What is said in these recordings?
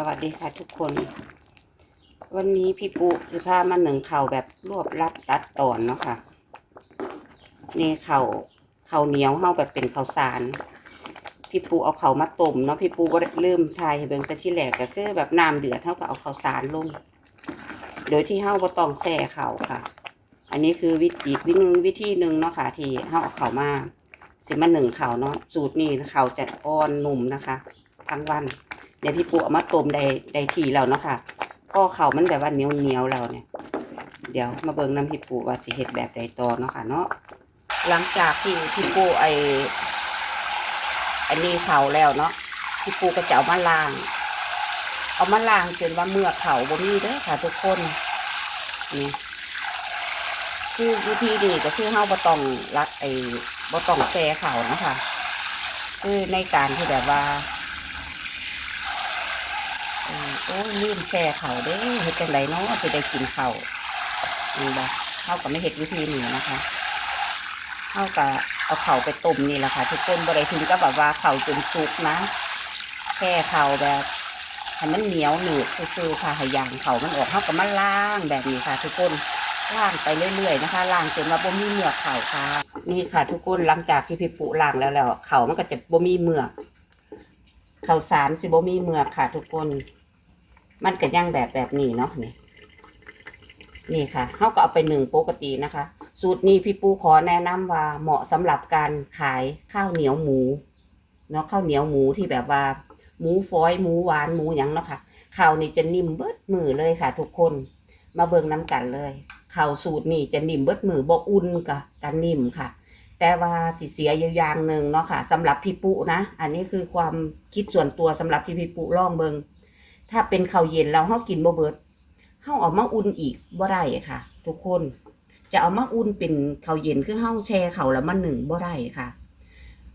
สวัสดีค่ะทุกคน วันนี้พี่ปูคือพามาหนึ่งเข่าแบบรวบรัดตัดตอนเนาะค่ะนี่เข่าเข่าเหนียวเฮาแบบเป็นเข้าสาร พี่ปูเอาเข่ามาต้มเนาะพี่ปูก็ลืมทายเบิ่งแต่ที่แรกก็คือแบบน้ำเดือดเท่ากับเอาเข้าสารลง โดยที่เฮาบ่ต้องแช่เข่าค่ะ อันนี้คือวิธีวิธีหนึ่งวิธีหนึ่งเนาะค่ะที่เฮาเอาเข่ามาสิมาหนึ่งเข่าเนาะสูตรนี้เข่าจะอ่อนนุ่มนะคะ ทั้งวัน เดี๋ยวพี่ปูเอามาต้มได้ได้ทีแล้วเนาะค่ะก็เขามันแบบว่าเหนียวเหนียวๆแล้วเนี่ย เดี๋ยวมาเบิ่งน้ำพี่ปูว่าสิเฮ็ดแบบใดต่อเนาะค่ะเนาะหลังจากที่พี่ปูไออันนี้เขาแล้วเนาะพี่ปูก็จะเอามาล้าง เอามาล้างจนว่าเมื่อเขาบ่มีเด้อค่ะ ทุกคนนี่คือวิธีนี้ก็คือเฮาบ่ต้องรัดไอ้บ่ต้องแช่เขานะคะคือในการที่แบบว่า โอ้ยลืมแช่เขาเด้เฮ็ดจังไดเนาะจะได้กินเขาวนี่บ่เฮาก็ไม่เฮ็ดวิธีนี้นะคะเฮาก็เอาเขาไปต้มนี่แหละค่ะทุกคนบ่ได้ถึงกับแบบว่าเขาจนสุกนะแช่เขาแบบให้มันเหนียวหนืดซื่อๆค่ะให้ยางเขามันออกเฮาก็มาล้างแบบนี้ค่ะ ทุกคนล้างไปเรื่อยๆนะคะล้างจนว่าบ่มีเหมือกเขาค่ะ นี่ค่ะ ทุกคนหลังจากที่พี่ปุล้างแล้วแล้วเขามันก็จะบ่มีเหมือกข้าสารสิบ่มีเหมือกค่ะ ทุกคน มันก็ย่างแบบแบบนี้เนาะนี่ นี่ค่ะเขาก็เอาไปหนึ่งปกตินะคะ สูตรนี้พี่ปูขอแนะนำว่าเหมาะสำหรับการขายข้าวเหนียวหมูเนาะข้าวเหนียวหมูที่แบบว่า หมูฟอยหมูหวานหมูยังเนาะค่ะข้าวนี่จะนิ่มเบิดมือเลยค่ะ ทุกคนมาเบิ่งน้ำกันเลยข้าวสูตรนี่จะนิ่มเบิดมือบ่อุ่นกะกันนิ่มค่ะ แต่ว่าสิเสียอยู่อย่างหนึ่งเนาะค่ะสำหรับพี่ปุนะ อันนี้คือความคิดส่วนตัวสำหรับที่พี่ปุลองเบิง ถ้าเป็นข้าวเย็นแล้วเฮากินบ่เบิดเฮาเอามาอุ่นอีกบ่ได้ค่ะ ทุกคน จะเอามาอุ่นเป็นข้าวเย็นคือเฮาแช่เขาแล้วมาหนึ่งบ่ได้ค่ะ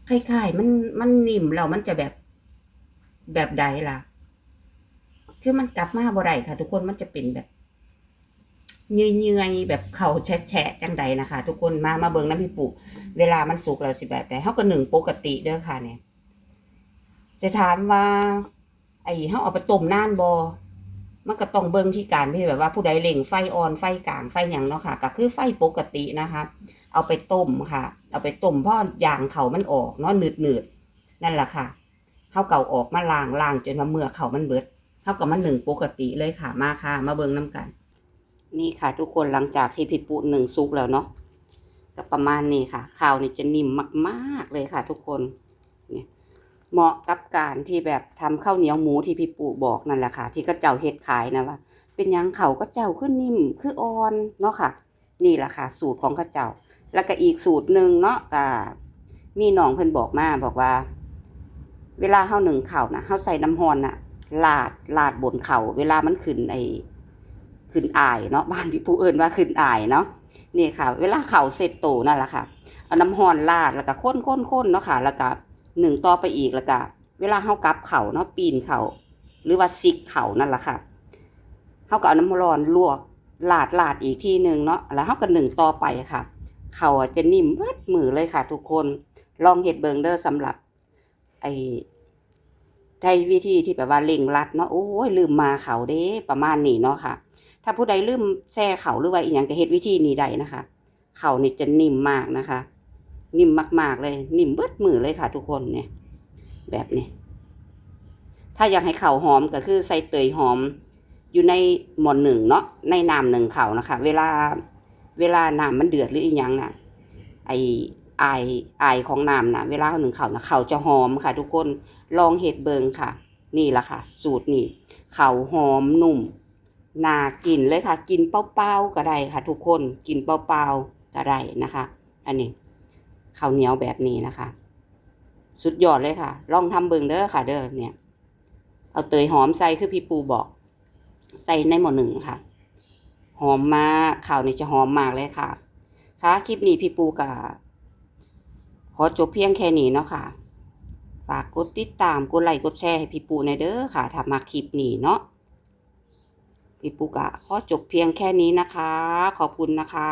คล้ายๆมันมันนิ่มแล้วมันจะแบบแบบใดล่ะ คือมันกลับมาบ่ได้ค่ะ ทุกคนมันจะเป็นแบบเยื่อยๆแบบเข่าแฉะจังใดนะคะ ทุกคนมามาเบิ่งน้ำพี่ปุเวลามันสุกแล้วสิแบบใดเฮาก็หนึ่งปกติเด้อค่ะเนี่ยจะถามว่า ไอ้เฮาเอาไปต้มนานบ่มันก็ต้องเบิ่งที่การที่แบบว่าผู้ใดเล่งไฟอ่อนไฟกลางไฟหยังเนาะค่ะ ก็คือไฟปกตินะคะ เอาไปต้มค่ะ เอาไปต้มเพราะยางเขามันออกเนาะหนืดหนืดนั่นแหละค่ะเฮาเก่าออกมาล้างล้างจนว่าเมื่อเขามันเบิดเฮาก็มาหนึ่งปกติเลยค่ะมาค่ะ มาเบิ่งน้กัน นี่ค่ะ ทุกคนหลังจากที่พี่ปุหนึ่งซุกแล้วเนาะก็ประมาณนี้ค่ะข้าวนี่จะนิ่มมาก ๆเลยค่ะ ทุกคน เหมาะกับการที่แบบทำข้าวเหนียวหมูที่พี่ปู่บอกนั่นแหละค่ะ ที่ก็เจ้าเฮ็ดขายนะว่า เป็นยังเขาก็เจ้าขึ้นนิ่มคืออ่อนเนาะค่ะ นี่แหละค่ะ สูตรของข้าเจ้า แล้วก็อีกสูตรหนึ่งเนาะก็มีน้องเพิ่นบอกมาบอกว่า เวลาเฮาหนึ่งเข้านะเฮาใส่น้ำร้อนน่ะลาดลาดบนเข่าเวลามันขึ้นไอขึ้นอายเนาะบ้านพี่ปู่เอิ้นว่าขึ้นอายเนาะนี่ค่ะ เวลาเข่าเสร็จโตนั่นแหละค่ะเอาน้ำร้อนลาดแล้วก็ข้นข้นข้นเนาะค่ะแล้วก็ หนึ่งต่อไปอีกแล้วก็เวลาเฮากลับเข่าเนาะปีนเข่าหรือว่าซิกเข่านั่นแหละค่ะเฮาก็เอาน้ำร้อนลวกลาดลาดอีกทีหนึ่งเนาะแล้วเฮาก็หนึ่งต่อไปค่ะ เข่าจะนิ่มเบิดมือเลยค่ะ ทุกคนลองเฮ็ดเบิงเด้อสำหรับไอ้ได้วิธีที่แบบว่าเล่งรัดเนาะโอ้ยลืมมาเขาเด้ประมาณนี้เนาะค่ะ ถ้าผู้ใดลืมแช่เขาหรือว่าอีหยังก็เฮ็ดวิธีนี้ได้นะคะ เขานี่จะนิ่มมากนะคะ นิ่มมาก ๆ เลย นิ่มเบิดมือเลยค่ะ ทุกคนเนี่ย แบบนี้ ถ้าอยากให้ข้าหอมก็คือใส่เตยหอม อยู่ในหม้อหนึ่งเนาะในน้ำหนึ่งเขานะคะ เวลาเวลาน้ำมันเดือดหรืออีหยังน่ะ ไอไอไอของน้ำน่ะเวลาหนึ่งเขานะเขาจะหอมค่ะ ทุกคนลองเห็ดเบิงค่ะ นี่แหละค่ะ สูตรนี่เขาหอมนุ่มน่ากินเลยค่ะ กินเปล่าๆก็ได้ค่ะ ทุกคนกินเปล่าๆก็ได้นะคะ อันนี้ ข้าวเหนียวแบบนี้นะคะ สุดยอดเลยค่ะ ลองทำเบิงเด้อค่ะ เด้อเนี่ย เอาเตยหอมใส่คือพี่ปูบอก ใส่ในหม้อหนึ่งค่ะ หอมมากข้าวนี่จะหอมมากเลยค่ะค่ะคลิปนี้พี่ปูกับขอจบเพียงแค่นี้เนาะค่ะฝากกดติดตามกดไลค์กดแชร์ให้พี่ปูในเด้อค่ะถ้ามาคลิปนี้เนาะพี่ปูกะขอจบเพียงแค่นี้นะคะ ขอบคุณนะคะ